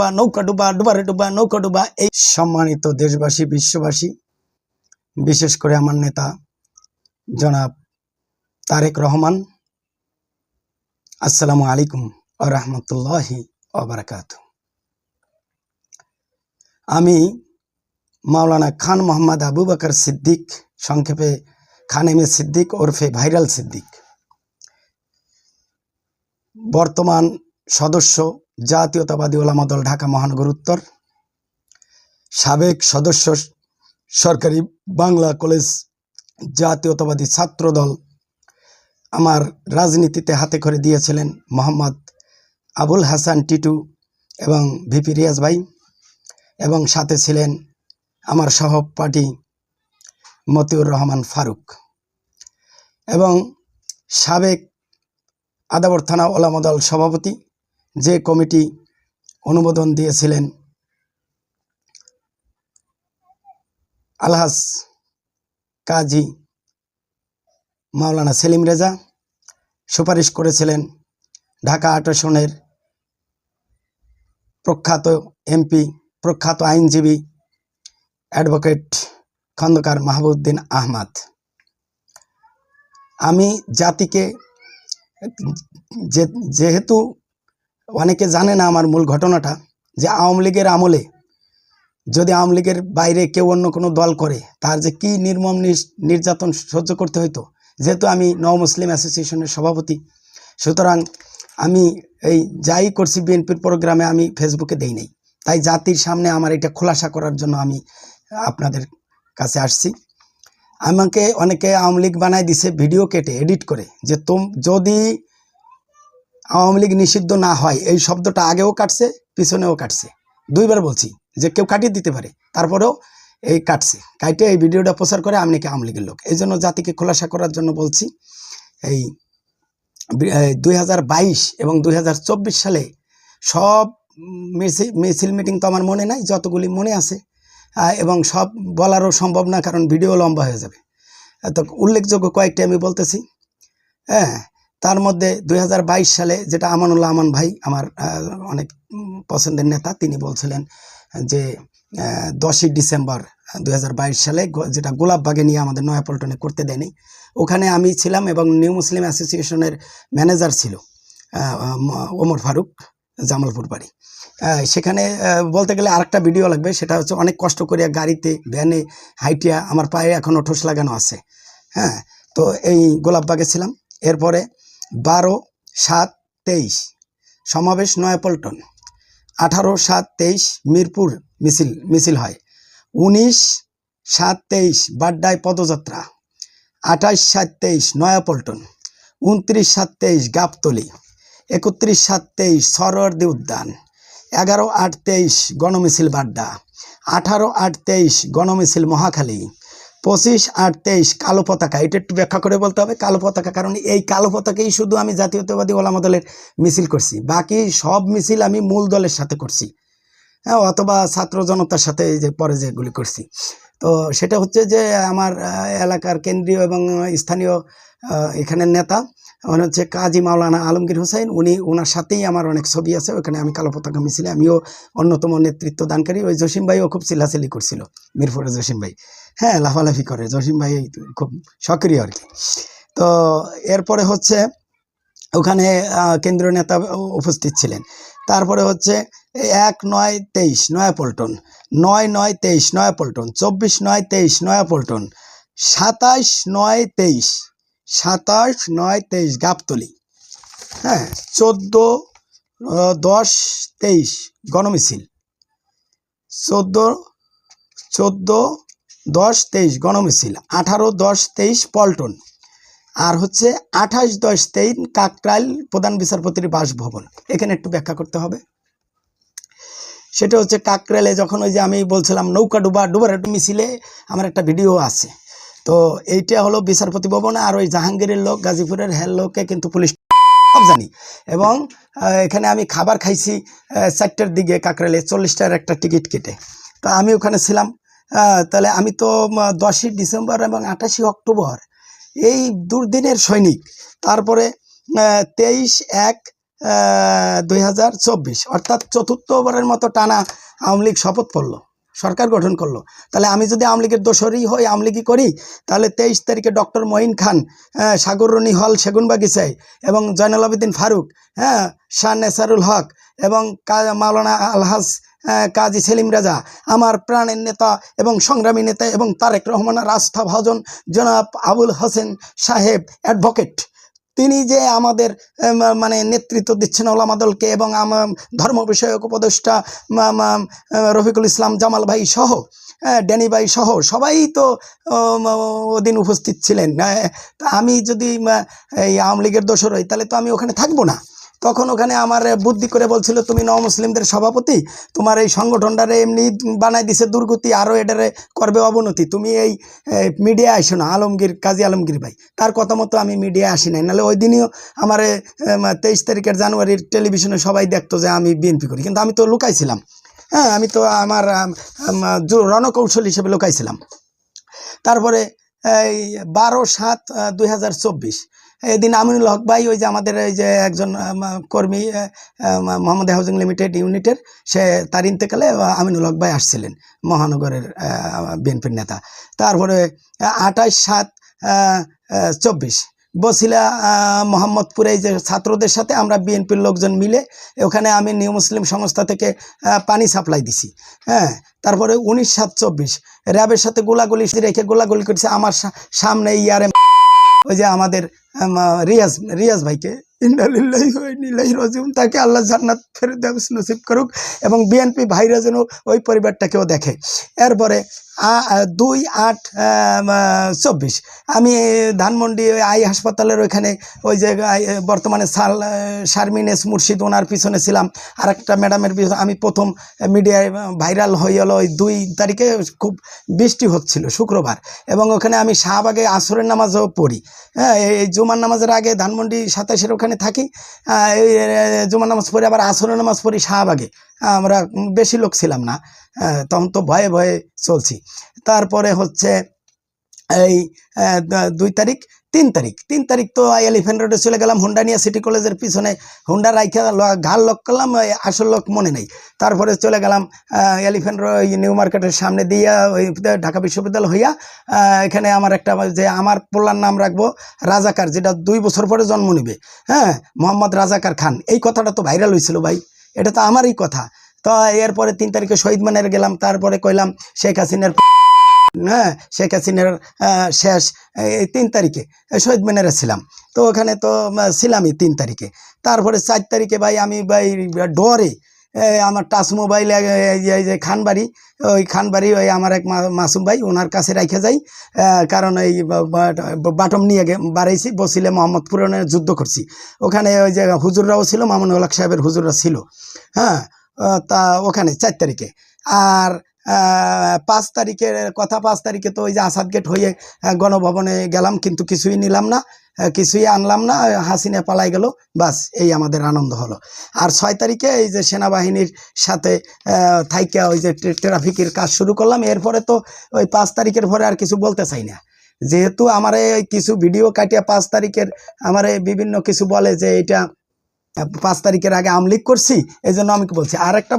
ডুবা, নৌকা ডুবা ডুবারে ডুবা, নৌকা ডুবা। এই সম্মানিত দেশবাসী, বিশ্ববাসী, বিশেষ করে আমার নেতা জনাব তারেক রহমান, আসসালামু আলাইকুম ও রহমতুল্লাহি ওবরাকাত আমি মাওলানা খান মোহাম্মদ আবু বকর সিদ্দিক, সংক্ষেপে খান এম সিদ্দিক, ওরফে ভাইরাল সিদ্দিক। বর্তমান সদস্য জাতীয়তাবাদী ওলামা দল ঢাকা মহানগর উত্তর। সাবেক সদস্য সরকারি বাংলা কলেজ জাতীয়তাবাদী ছাত্র দল আমার রাজনীতিতে হাতে করে দিয়েছিলেন মোহাম্মদ আবুল হাসান টিটু এবং ভিপি রিয়াজ ভাই এবং সাথে ছিলেন আমার সহপাঠী মতিউর রহমান ফারুক এবং সাবেক আদাবর থানা ওলামদল সভাপতি যে কমিটি অনুমোদন দিয়েছিলেন আলহাস কাজী মাওলানা সেলিম রেজা সুপারিশ করেছিলেন ঢাকা আট আসনের প্রখ্যাত এমপি, প্রখ্যাত আইনজীবী অ্যাডভোকেট খন্দকার মাহবুদ্দিন আহমদ। আমি জাতিকে যেহেতু অনেকে জানে না আমার মূল ঘটনাটা, যে আওয়ামী লীগের আমলে যদি আওয়ামী লীগের বাইরে কেউ অন্য কোনো দল করে, তার যে কি নির্মম নির- নির্যাতন সহ্য করতে হইতো? যেহেতু আমি নও মুসলিম অ্যাসোসিয়েশনের সভাপতি, সুতরাং আমি এই যাই করছি বিএনপির প্রোগ্রামে আমি ফেসবুকে দেই নাই। তাই জাতির সামনে আমার এটা খোলাসা করার জন্য আমি আপনাদের কাছে আসছি। আমাকে অনেকে আওয়ামী লীগ বানায় দিছে ভিডিও কেটে, এডিট করে, যে তোম, যদি আওয়ামী লীগ নিষিদ্ধ না হয়, এই শব্দটা আগেও কাটছে, পিছনেও কাটছে। দুইবার বলছি যে কেউ কাটিয়ে দিতে পারে, তারপরেও এই কাটছে। কাইটে এই ভিডিওটা প্রচার করে আমি নাকি আওয়ামী লীগের লোক। এই জন্য জাতিকে খোলাসা করার জন্য বলছি, এই দুই হাজার বাইশ এবং দু হাজার চব্বিশ সালে সব মিছিল মিটিং তো আমার মনে নাই, যতগুলি মনে আছে এবং সব বলারও সম্ভব না, কারণ ভিডিও লম্বা হয়ে যাবে। তো উল্লেখযোগ্য কয়েকটি আমি বলতেছি হ্যাঁ তার মধ্যে দুই হাজার বাইশ সালে যেটা আমানুল্লাহ আমান ভাই আমার অনেক পছন্দের নেতা, তিনি বলছিলেন যে দশই ডিসেম্বর দু হাজার বাইশ সালে যেটা গোলাপবাগে নিয়ে আমাদের নয়াপল্টনে করতে দেয়নি, ওখানে আমি ছিলাম এবং নিউ মুসলিম অ্যাসোসিয়েশনের ম্যানেজার ছিল ওমর ফারুক জামালপুর বাড়ি। সেখানে বলতে গেলে আরেকটা ভিডিও লাগবে, সেটা হচ্ছে অনেক কষ্ট করে গাড়িতে, ভ্যানে হাইটিয়া আমার পায়ে এখনও ঠোস লাগানো আছে হ্যাঁ তো এই গোলাপবাগে ছিলাম। এরপরে বারো সাত তেইশ, সমাবেশ নয়াপল্টন। আঠারো সাত তেইশ, মিরপুর মিছিল মিছিল হয়। উনিশ সাত তেইশ, বাড্ডায় পদযাত্রা। আঠাশ সাত তেইশ, নয়াপল্টন। উনত্রিশ সাত তেইশ, গাবতলি। একত্রিশ সাত তেইশ, সরোয়ার্দি উদ্যান। এগারো আট তেইশ, গণমিছিল বাড্ডা। আঠারো আট তেইশ, গণমিছিল মহাখালী। পঁচিশ আর তেইশ, কালো পতাকা। এটা একটু ব্যাখ্যা করে বলতে হবে, কালো পতাকা। কারণ এই কালো পতাকাই শুধু আমি জাতীয়তাবাদী ওলামা দলের মিছিল করছি, বাকি সব মিছিল আমি মূল দলের সাথে করছি। হ্যাঁ অথবা ছাত্র জনতার সাথে যে পরে যেগুলি করছি। তো সেটা হচ্ছে যে আমার এলাকার কেন্দ্রীয় এবং স্থানীয় এখানে এখানের নেতা উনি হচ্ছে কাজী মাওলানা আলমগীর হোসেন উনি ওনার সাথেই আমার অনেক ছবি আছে, ওখানে আমি কালো পতাকা মিছিলে, আমিও অন্যতম নেতৃত্ব দানকারী। ওই জসিম ভাইও খুব চিল্লাচিল্লি করছিল, মিরপুরের জসিম ভাই। হ্যাঁ লাফালাফি করে, জসিম ভাই খুব সক্রিয় আর কি। তো এরপরে হচ্ছে ওখানে কেন্দ্রীয় নেতা উপস্থিত ছিলেন। তারপরে হচ্ছে এক নয় তেইশ নয়াপল্টন নয় নয় তেইশ নয়াপল্টন চব্বিশ নয় তেইশ নয়াপল্টন সাতাশ নয় তেইশ। সাতাশ, নয়, তেইশ, গাবতলি। হ্যাঁ চোদ্দ দশ, তেইশ, গণমিছিল। চোদ্দ চোদ্দ, দশ, তেইশ, গণমিছিল। আঠারো, দশ, তেইশ, পল্টন। আর হচ্ছে আঠাশ, দশ, তেইশ, কাকরাইল প্রধান বিচারপতির বাসভবন। এখানে একটু ব্যাখ্যা করতে হবে। সেটা হচ্ছে কাকরাইলে যখন ওই যে আমি বলছিলাম নৌকা ডুবা, ডুবার মিছিলে আমার একটা ভিডিও আছে। তো এইটা হলো বিচারপতি ভবন আর ওই জাহাঙ্গীরের লোক, গাজীপুরের হেল লোককে কিন্তু পুলিশ জানি। এবং এখানে আমি খাবার খাইছি চারটার দিকে কাকরাইলে, চল্লিশটার একটা টিকিট কেটে। তা আমি ওখানে ছিলাম তাহলে আমি তো দশই ডিসেম্বর এবং আঠাশি অক্টোবর, এই দুর্দিনের সৈনিক। তারপরে তেইশ এক দুই অর্থাৎ চতুর্থবারের মতো টানা আওয়ামী লীগ শপথ করল সরকার গঠন করল। তাহলে আমি যদি আওয়ামী লীগের দোসরই হই আওয়ামী করি তাহলে তেইশ তারিখে ডক্টর মঈন খান আহ, সাগররণী হল সেগুনবাগিচায় এবং জয়নাল আবেদিন ফারুক হ্যাঁ শাহ নেসারুল হক এবং মাওলানা আলহাজ কাজী সেলিম রাজা আমার প্রাণের নেতা এবং সংগ্রামী নেতা এবং তারেক রহমানের আস্থা ভাজন জনাব আবুল হোসেন সাহেব অ্যাডভোকেট তিনি যে আমাদের মানে নেতৃত্ব দিচ্ছেন ওলামাদলকে এবং ধর্ম বিষয়ক উপদেষ্টা রফিকুল ইসলাম, জামাল ভাই সহ ড্যানি ভাই সহ, সবাই তো ওদিন উপস্থিত ছিলেন। তা আমি যদি এই আওয়ামী লীগের দোষর হই, তাহলে তো আমি ওখানে থাকব না। তখন ওখানে আমার বুদ্ধি করে বলছিল, তুমি নও মুসলিমদের সভাপতি, তোমার এই সংগঠনটারে এমনি বানাই দিছে দুর্গতি, আরও এটারে করবে অবনতি। তুমি এই মিডিয়া আসো না, আলমগীর, কাজী আলমগীর ভাই। তার কথা মতো আমি মিডিয়া আসি নাই। নাহলে ওই দিনও আমার তেইশ তারিখের জানুয়ারির টেলিভিশনে সবাই দেখতো যে আমি বিএনপি করি। কিন্তু আমি তো লুকাইছিলাম। হ্যাঁ আমি তো আমার রণকৌশল হিসেবে লুকাইছিলাম। তারপরে, এই বারো সাত দুই এদিন আমিনুল হক ভাই, ওই যে আমাদের এই যে একজন কর্মী মোহাম্মদ হাউজিং লিমিটেড ইউনিটের, সে তার ইন্তেকালে আমিনুল হক ভাই আসছিলেন, মহানগরের বিএনপির নেতা। তারপরে আঠাশ সাত চব্বিশ বসিলা মোহাম্মদপুরে যে ছাত্রদের সাথে আমরা বিএনপির লোকজন মিলে ওখানে আমি নিউ মুসলিম সংস্থা থেকে পানি সাপ্লাই দিছি হ্যাঁ। তারপরে উনিশ সাত চব্বিশ, র্যাবের সাথে গোলাগুলি রেখে গোলাগুলি করছে, আমার সামনে ইয়ারে ওই যে আমাদের আম, রিয়াজ রিয়াজ ভাইকে তাকে আল্লাহ জান্নাত ফেরত নসিব করুক এবং বিএনপি ভাইরা যেন ওই পরিবারটাকেও দেখে। এরপরে দুই আট চব্বিশ। আমি ধানমন্ডি ওই আই হাসপাতালের ওইখানে ওই যে বর্তমানে সাল শারমিন এস মুর্শিদ ওনার পিছনে ছিলাম। আর একটা ম্যাডামের পিছনে আমি প্রথম মিডিয়ায় ভাইরাল হয়ে গেলো ওই দুই তারিখে খুব বৃষ্টি হচ্ছিল, শুক্রবার। এবং ওখানে আমি শাহবাগে আসরের নামাজও পড়ি। হ্যাঁ এই জুমার নামাজের আগে ধানমন্ডি সাতাশের ওখানে থাকি। এই জুমার নামাজ পড়ে, আবার আসরের নামাজ পড়ি শাহবাগে। আমরা বেশি লোক ছিলাম না। তখন তো ভয়ে ভয়ে চলছি। তারপরে হচ্ছে এই দুই তারিখ, তিন তারিখ। তিন তারিখ তো এলিফেন্ট রোডে চলে গেলাম হুন্ডানিয়া সিটি কলেজের পিছনে। হুন্ডা রাইখা ল- ঘাড় লক করলাম আসল লোক মনে নেই। তারপরে চলে গেলাম এলিফেন্ট রোড নিউ মার্কেটের সামনে দিয়ে, ওই ঢাকা বিশ্ববিদ্যালয় হইয়া এখানে আমার একটা, যে আমার পোলার নাম রাখব, রাজাকার, যেটা দুই বছর পরে জন্ম নেবে। হ্যাঁ মোহাম্মদ রাজাকার খান। এই কথাটা তো ভাইরাল হয়েছিল ভাই। এটা তো আমারই কথা। তো এরপরে তিন তারিখে শহীদ মানের গেলাম, তারপরে কইলাম শেখ হাসিনার হ্যাঁ শেখ হাসিনার শেষ, এই তিন তারিখে শহীদ মিনারে ছিলাম। তো ওখানে তো ছিলামই তিন তারিখে। তারপরে চার তারিখে ভাই আমি ভাই ডরে আমার টাচ মোবাইল এই যে খানবাড়ি, ওই খানবাড়ি, ওই আমার এক মাসুম ভাই, ওনার কাছে রেখে যাই কারণ এই বাটম নিয়ে গে, বাড়াইছি, বসিলে মোহাম্মদ পুরানে যুদ্ধ করছি। ওখানে ওই যে হুজুররাও ছিল মামুন হক সাহেবের হুজুররা ছিল। হ্যাঁ তা ওখানে, চার তারিখে। আর পাঁচ তারিখের কথা, পাঁচ তারিখে তো ওই যে আসাদ গেট হয়ে গণভবনে গেলাম, কিন্তু কিছুই নিলাম না কিছুই আনলাম না হাসিনা পালাই গেল, বাস, এই আমাদের আনন্দ হলো। আর ছয় তারিখে এই যে সেনাবাহিনীর সাথে থাইকা ওই যে ট্রাফিকের কাজ শুরু করলাম, এরপরে তো ওই পাঁচ তারিখের পরে আর কিছু বলতে চাই না। যেহেতু আমার এই কিছু ভিডিও কাটিয়া পাঁচ তারিখের আমার বিভিন্ন কিছু বলে যে এটা, পাঁচ তারিখের আগে আমলিক করছি এই জন্য আমি বলছি। আর একটা